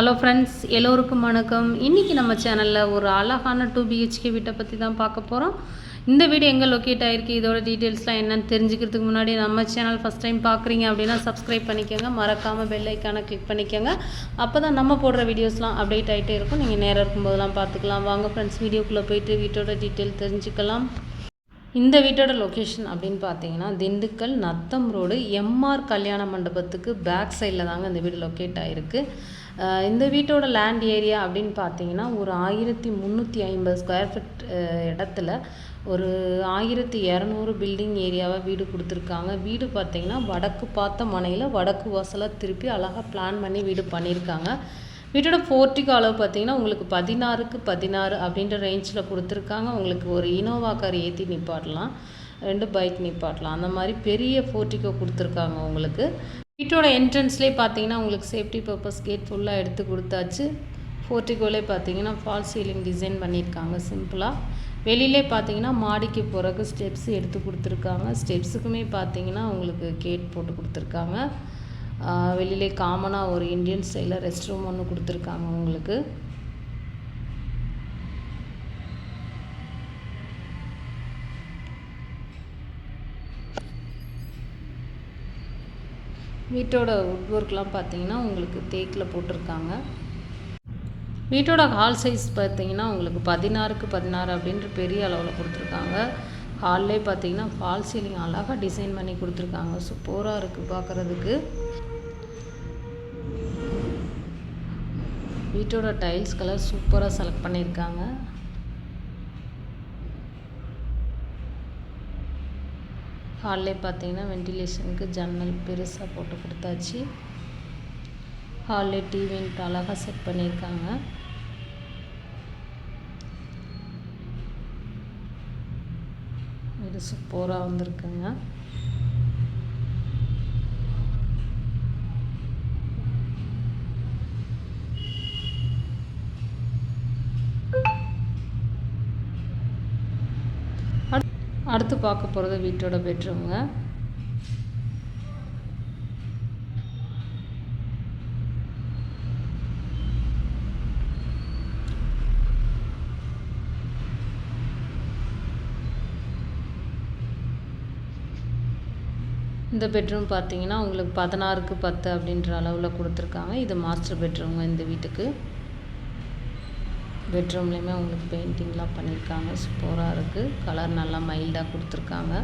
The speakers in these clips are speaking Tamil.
ஹலோ ஃப்ரெண்ட்ஸ் எல்லோருக்கும் வணக்கம். இன்றைக்கி நம்ம சேனலில் ஒரு அழகான டூ பிஹெச்கே வீட்டை பற்றி தான் பார்க்க போகிறோம் இந்த வீடு எங்கே லொக்கேட் ஆகிருக்கு இதோட டீட்டெயில்ஸ்லாம் என்னென்னு தெரிஞ்சுக்கிறதுக்கு முன்னாடி நம்ம சேனல் ஃபஸ்ட் டைம் பார்க்குறீங்க அப்படின்னா சப்ஸ்கிரைப் பண்ணிக்கோங்க. மறக்காமல் பெல் ஐக்கானை கிளிக் பண்ணிக்கோங்க. அப்போ தான் நம்ம போடுற வீடியோஸ்லாம் அப்டேட் ஆகிட்டே இருக்கும். நீங்கள் நேரம் இருக்கும்போதெல்லாம் பார்த்துக்கலாம். வாங்க ஃப்ரெண்ட்ஸ் வீடியோக்குள்ளே போயிட்டு வீட்டோட டீட்டெயில் தெரிஞ்சுக்கலாம். இந்த வீட்டோட லொக்கேஷன் அப்படின்னு பார்த்தீங்கன்னா திண்டுக்கல் நத்தம் ரோடு எம்ஆர் கல்யாண மண்டபத்துக்கு பேக் சைடில் தாங்க இந்த வீடு லொக்கேட் ஆகிருக்கு இந்த வீட்டோட லேண்ட் ஏரியா அப்படின்னு பார்த்தீங்கன்னா ஒரு ஆயிரத்தி முந்நூற்றி ஐம்பது ஸ்கொயர் ஃபீட் இடத்துல ஒரு ஆயிரத்தி இரநூறு பில்டிங் ஏரியாவை வீடு கொடுத்துருக்காங்க. வீடு பார்த்தீங்கன்னா வடக்கு பார்த்த மனையில் வடக்கு வாசலாக திருப்பி அழகாக பிளான் பண்ணி வீடு பண்ணியிருக்காங்க. வீட்டோட போர்ட்டிக்கு அளவு பார்த்தீங்கன்னா உங்களுக்கு பதினாறுக்கு பதினாறு அப்படின்ற ரேஞ்சில் கொடுத்துருக்காங்க. உங்களுக்கு ஒரு இனோவா கார் ஏற்றி நிப்பாட்டலாம் ரெண்டு பைக் நிப்பாட்டலாம். அந்த மாதிரி பெரிய போர்ட்டிக்கோ கொடுத்துருக்காங்க உங்களுக்கு. வீட்டோட என்ட்ரன்ஸ்லேயே பார்த்தீங்கன்னா உங்களுக்கு சேஃப்டி பர்பஸ் கேட் ஃபுல்லாக எடுத்து கொடுத்தாச்சு. போர்ட்டிகோலே பார்த்தீங்கன்னா ஃபால் சீலிங் டிசைன் பண்ணியிருக்காங்க சிம்பிளாக வெளியிலே பார்த்தீங்கன்னா மாடிக்கு போகிறக்கு ஸ்டெப்ஸ் எடுத்து கொடுத்துருக்காங்க. ஸ்டெப்ஸுக்குமே பார்த்தீங்கன்னா உங்களுக்கு கேட் போட்டு கொடுத்துருக்காங்க. வெளியிலே காமனாக ஒரு இந்தியன் ஸ்டைலில் ரெஸ்ட் ரூம் ஒன்று கொடுத்துருக்காங்க உங்களுக்கு. வீட்டோட உட் ஒர்க்லாம் பார்த்தீங்கன்னா உங்களுக்கு தேக்கில் போட்டிருக்காங்க. வீட்டோட ஹால் சைஸ் பார்த்தீங்கன்னா உங்களுக்கு பதினாறுக்கு பதினாறு அப்படின்ற பெரிய அளவில் கொடுத்துருக்காங்க. ஹால்லே பார்த்தீங்கன்னா ஃபால் சீலிங் அழகாக டிசைன் பண்ணி கொடுத்துருக்காங்க. சூப்பராக இருக்குது பார்க்குறதுக்கு. வீட்டோட டைல்ஸ் கலர் சூப்பராக செலக்ட் பண்ணியிருக்காங்க. ஹால்லே பார்த்தீங்கன்னா வென்டிலேஷனுக்கு ஜன்னல் பெருசாக போட்டு கொடுத்தாச்சு. ஹால்லே டிவின்ட்டு அழகாக செட் பண்ணியிருக்காங்க. இது சூப்பராக வந்திருக்குங்க. அடுத்து பார்க்க போகிறது வீட்டோட பெட்ரூமுங்க இந்த பெட்ரூம் பார்த்தீங்கன்னா உங்களுக்கு பதினாறுக்கு பத்து அப்படின்ற அளவில் கொடுத்துருக்காங்க. இது மாஸ்டர் பெட்ரூம் இந்த வீட்டுக்கு. பெட்ரூம்லேயுமே உங்களுக்கு பெயிண்டிங்லாம் பண்ணியிருக்காங்க. சூப்பராக இருக்குது கலர் நல்லா மைல்டாக கொடுத்துருக்காங்க.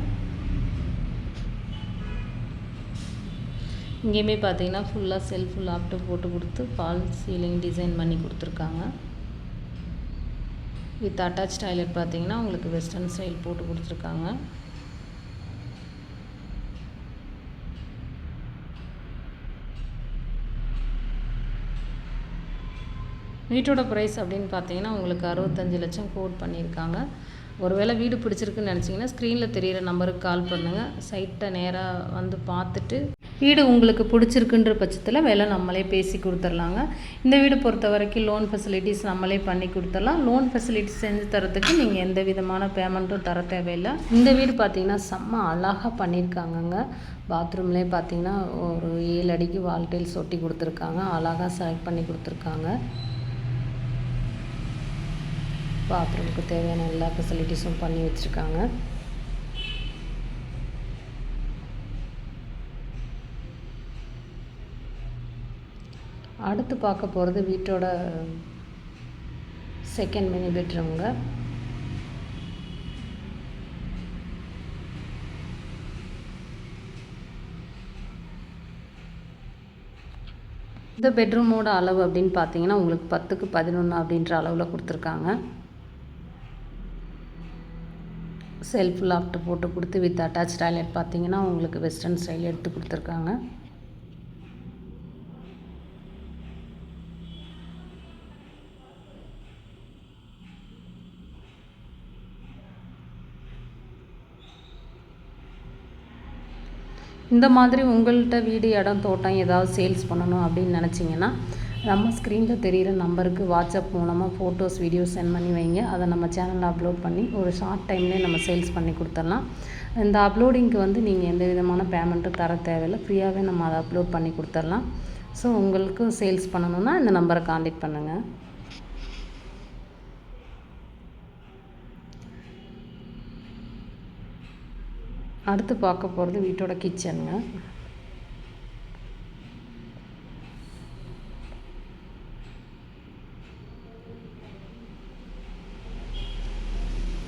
இங்கேயுமே பார்த்தீங்கன்னா ஃபுல்லாக செல்ஃப் லாப்டாப் போட்டு கொடுத்து ஃபால் சீலிங் டிசைன் பண்ணி கொடுத்துருக்காங்க. வித் அட்டாச் டாய்லெட் பார்த்தீங்கன்னா உங்களுக்கு வெஸ்டர்ன் ஸ்டைல் போட்டு கொடுத்துருக்காங்க. வீட்டோட ப்ரைஸ் அப்படின்னு பார்த்தீங்கன்னா உங்களுக்கு அறுபத்தஞ்சு லட்சம் கோட் பண்ணியிருக்காங்க. ஒருவேளை வீடு பிடிச்சிருக்குன்னு நினச்சிங்கன்னா ஸ்க்ரீனில் தெரியிற நம்பருக்கு கால் பண்ணுங்கள் சைட்டை நேராக வந்து பார்த்துட்டு வீடு உங்களுக்கு பிடிச்சிருக்குன்ற பட்சத்தில் வேலை நம்மளே பேசி கொடுத்துர்லாங்க. இந்த வீடு பொறுத்த வரைக்கும் லோன் ஃபெசிலிட்டிஸ் நம்மளே பண்ணி கொடுத்துடலாம் லோன் ஃபெசிலிட்டிஸ் செஞ்சு தரத்துக்கு நீங்கள் எந்த விதமான பேமெண்ட்டும் தர தேவையில்லை. இந்த வீடு பார்த்தீங்கன்னா செம்ம அழகாக பண்ணியிருக்காங்கங்க. பாத்ரூம்லேயே பார்த்தீங்கன்னா ஒரு ஏழு அடிக்கு வால் டைல்ஸ் ஒட்டி கொடுத்துருக்காங்க. அழகாக செலக்ட் பண்ணி கொடுத்துருக்காங்க. பாத்ரூமுக்கு தேவையான எல்லா ஃபெசிலிட்டிஸும் பண்ணி வச்சுருக்காங்க. அடுத்து பார்க்க போகிறது வீட்டோட செகண்ட் மினி பெட்ரூம்ங்க இந்த பெட்ரூமோட அளவு அப்படின்னு பார்த்தீங்கன்னா உங்களுக்கு பத்துக்கு பதினொன்று அப்படின்ற அளவில் கொடுத்துருக்காங்க. செல்ஃப் லாஃப்ட் போட்டு கொடுத்து வித் அட்டாச் டாய்லெட் பார்த்தீங்கன்னா உங்களுக்கு வெஸ்டர்ன் ஸ்டைல் எடுத்து கொடுத்துருக்காங்க. இந்த மாதிரி உங்கள்கிட்ட வீடு இடம் தோட்டம் ஏதாவது சேல்ஸ் பண்ணணும் அப்படின்னு நினச்சிங்கன்னா நம்ம ஸ்க்ரீனில் தெரிகிற நம்பருக்கு வாட்ஸ்அப் மூலமாக ஃபோட்டோஸ் வீடியோஸ் சென்ட் பண்ணி வைங்க. அதை நம்ம சேனலில் அப்லோட் பண்ணி ஒரு ஷார்ட் டைம்லேயே நம்ம சேல்ஸ் பண்ணி கொடுத்துடலாம். இந்த அப்லோடிங்க்கு வந்து நீங்கள் எந்த விதமான பேமெண்ட்டும் தர தேவையில்லை. ஃப்ரீயாகவே நம்ம அதை அப்லோட் பண்ணி கொடுத்துடலாம். ஸோ உங்களுக்கு சேல்ஸ் பண்ணணுன்னா இந்த நம்பரை காண்டாக்ட் பண்ணுங்கள் அடுத்து பார்க்க போகிறது வீட்டோட கிச்சனுங்க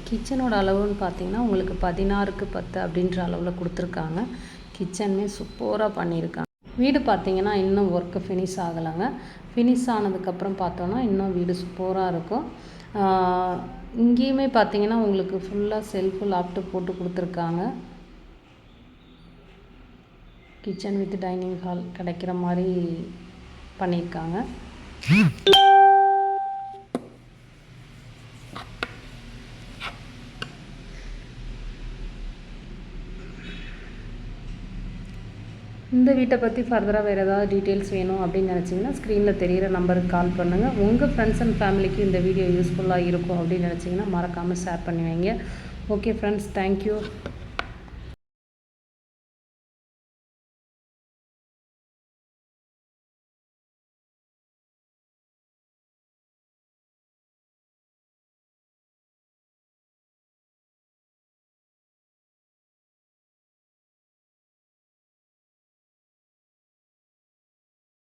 கிச்சனோட அளவுன்னு பார்த்தீங்கன்னா உங்களுக்கு பதினாறுக்கு பத்து அப்படின்ற அளவில் கொடுத்துருக்காங்க. கிச்சனுமே சூப்பராக பண்ணியிருக்காங்க. வீடு பார்த்தீங்கன்னா இன்னும் ஒர்க்கு ஃபினிஷ் ஆகலைங்க. ஃபினிஷ் ஆனதுக்கப்புறம் பார்த்தோன்னா இன்னும் வீடு சூப்பராக இருக்கும். இங்கேயுமே பார்த்தீங்கன்னா உங்களுக்கு ஃபுல்லாக செல்ஃபு லாப்ட்டு போட்டு கொடுத்துருக்காங்க. கிச்சன் வித் டைனிங் ஹால் கிடைக்கிற மாதிரி பண்ணியிருக்காங்க. இந்த வீட்டை பற்றி ஃபர்தராக வேறு ஏதாவது டீட்டெயில்ஸ் வேணும் அப்படின்னு நினச்சிங்கன்னா ஸ்க்ரீனில் தெரிகிற நம்பருக்கு கால் பண்ணுங்கள் உங்கள் ஃப்ரெண்ட்ஸ் அண்ட் ஃபேமிலிக்கு இந்த வீடியோ யூஸ்ஃபுல்லாக இருக்கும் அப்படின்னு நினச்சிங்கன்னா மறக்காமல் ஷேர் பண்ணி வைங்க. Okay friends thank you